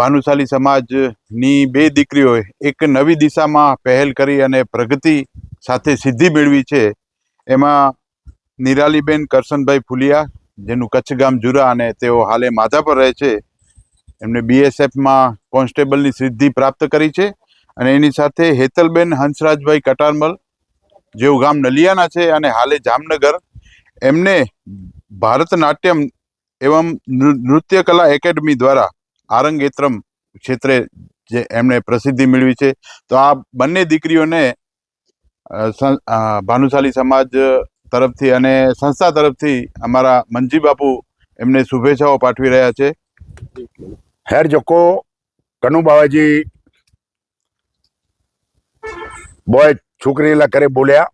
ભાનુશાલી સમાજની બે દીકરીઓએ એક નવી દિશામાં પહેલ કરી અને પ્રગતિ સાથે સિદ્ધિ મેળવી છે. એમાં નિરાલીબેન કરશનભાઈ ફુલિયા, જેનું કચ્છ ગામ જુરા અને તેઓ હાલે માધાપર રહે છે. એમને બીએસએફમાં કોન્સ્ટેબલની સિદ્ધિ પ્રાપ્ત કરી છે અને એની સાથે હેતલબેન હંસરાજભાઈ કટારમલ, જેઓ ગામ નલિયાના છે અને હાલે જામનગર. એમને ભારતનાટ્યમ એવમ નૃત્ય કલા એકેડમી દ્વારા આરંગેત્રમ ક્ષેત્રે જે એમણે પ્રસિદ્ધિ મેળવી છે, તો આ બંને દીકરીઓને ભાનુશાલી સમાજ તરફથી અને સંસ્થા તરફથી અમારા મંજી બાપુ એમને શુભેચ્છાઓ પાઠવી રહ્યા છે. હેર જોકો, કનુ બાવાજી. બોય છોકરી લા કરે બોલ્યા.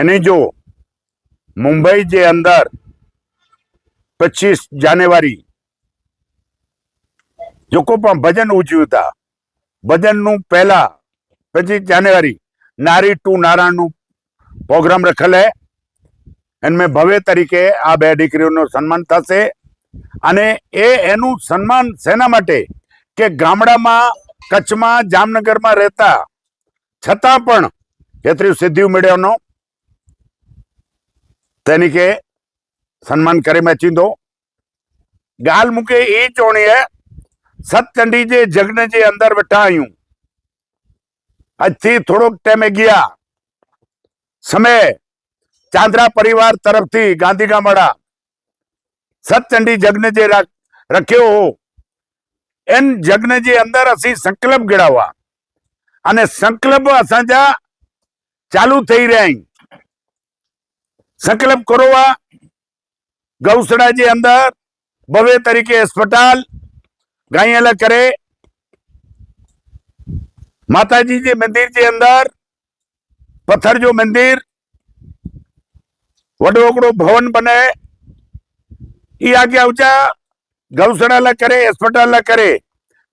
એની જો મુંબઈ જે અંદર પચીસ જાન્યુઆરી. જોકો પણ ભજન ઉજવ્યું હતા ભજનનું પહેલા પચીસ જાન્યુઆરી, નારી ટુ નારાયણનું પ્રોગ્રામ રખેલ હે એનમેં ભવ્ય તરીકે આ બે દીકરીઓનું સન્માન થશે. અને એ એનું સન્માન શેના માટે? કે ગામડામાં, કચ્છમાં, જામનગરમાં રહેતા, છતાં પણ એતરી સિદ્ધિ મેળવ્યાનો તેની કે સન્માન કરી મેં ચીંધો. ગાલ મૂકે એ ચોણીએ સતચંડી જે જગ્ન જે અંદર બેઠા આયું. આજથી થોડોક ટાઈમે ગયા. સમય ચાંદ્રા પરિવાર તરફથી ગાંધીગામવાળા સતચંડી જગ્ન જે રાખ- રખ્યો હો. એન જગ્ન જે અંદર ਅਸੀਂ સંકલ્પ ગળાવા અને સંકલ્પ અસાંજા ચાલુ થઈ રહ્યા સંકલ્પ કરોવા ગૌસડાજી અંદર ભવે તરીકે હસ્પતાલ ગાયેલા કરે. માતાજીજી મંદિરજી અંદર, પથ્થરજો મંદિર વડોકડું ભવન બને. એ આગે આવજા ગૌસડાલા કરે હસ્પતાલા કરે.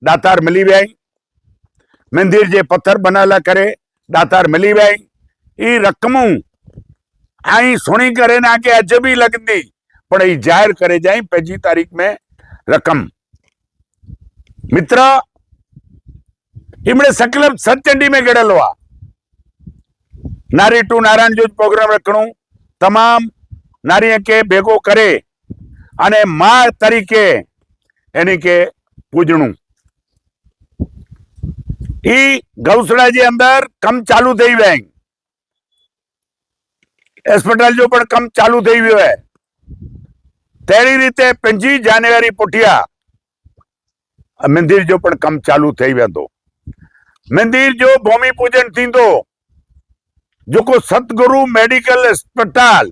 દાતાર મળી ભાઈ મંદિર જે પથ્થર બનાલા કરે, દાતાર મળી ભાઈ એ રકમું અહીં સુણી કરે ને આગે અજબી લગતી પણ એ જાહેર કરે જાય પહેલી તારીख મેં રકમ. મિત્ર, એમણે સંકલન સતચંડી મેં ગળેલવા નારી ટુ નારાયણ જોજ પ્રોગ્રામ રખણું તમામ નારી કે ભેગો કરે અને મા તરીકે એની કે પૂજણું. એ ગૌસડાજી અંદર કમ ચાલુ થઈ વેંગ એસ્પટાલ જો પણ કમ ચાલુ થઈ ગયો હે તેવી રીતે પંજી જાન્યુઆરી પુઠિયા મંદિर जो पण कमु चालू थी वेंदो मंदिर जो भूमि पूजन थींदो जेको सतगुरु मेडिकल अस्पताल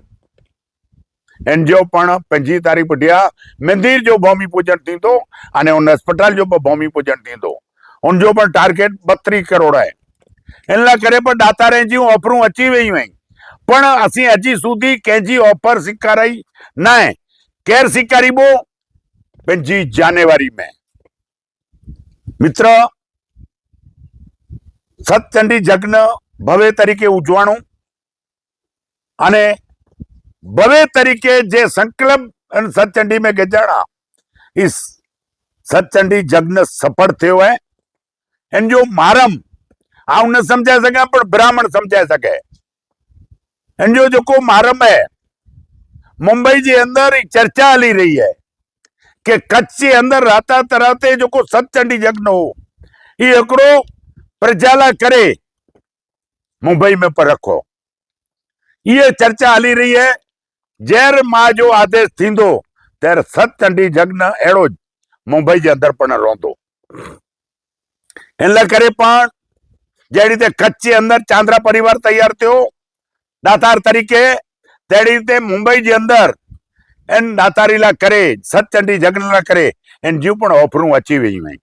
हिन जो पाण पंजी तारीख़ पुठिया मंदिर जो भूमि पूजन थींदो अने हुन अस्पताल जो बि भूमि पूजन थींदो हुनजो पण टारगेट ॿटीह करोड़ आहे हिन लाइ करे बि दातारे जूं ऑफरूं अची वियूं आहिनि पण असीं अॼु સુધી कंहिंजी ऑफर सेखाराई न आहे કેર સ્વીકારીબો પંજી જાન્યુઆરી में મિત્ર સતચંડી જગ્ન ભવ્ય તરીકે ઉજવાણું અને ભવ્ય તરીકે જે સંકલ્પ અને સતચંડી મેં ગજાણા इस સતચંડી જગ્ન સફળ થયો હે એન જો મારમ આ ન સમજાય શકે પણ બ્રાહ્મણ સમજાય શકે એન જો જો કો મારમ है मुंबई जे अंदर एक चर्चा हली रही है कि कच्छ जे अंदर राता तराते जेको सतचंडी यज्ञ हो ही हिकिड़ो प्रजाला करे मुंबई में पर रखो ये चर्चा हली रही है जैर मां जो आदेश थींदो तर सतचंडी यज्ञ अहिड़ो मुंबई जे अंदरि पण रहंदो हिन लाइ करे पाण जहिड़ी ते कच्छ जे अंदरि चांद्रा परिवार तयारु थियो दातार तरीक़े તે રીતે મુંબઈની અંદર એન દાતારીલા કરે, સતચંડી યજ્ઞલા કરે, એન જીવ પણ ઓફરું અચી મેં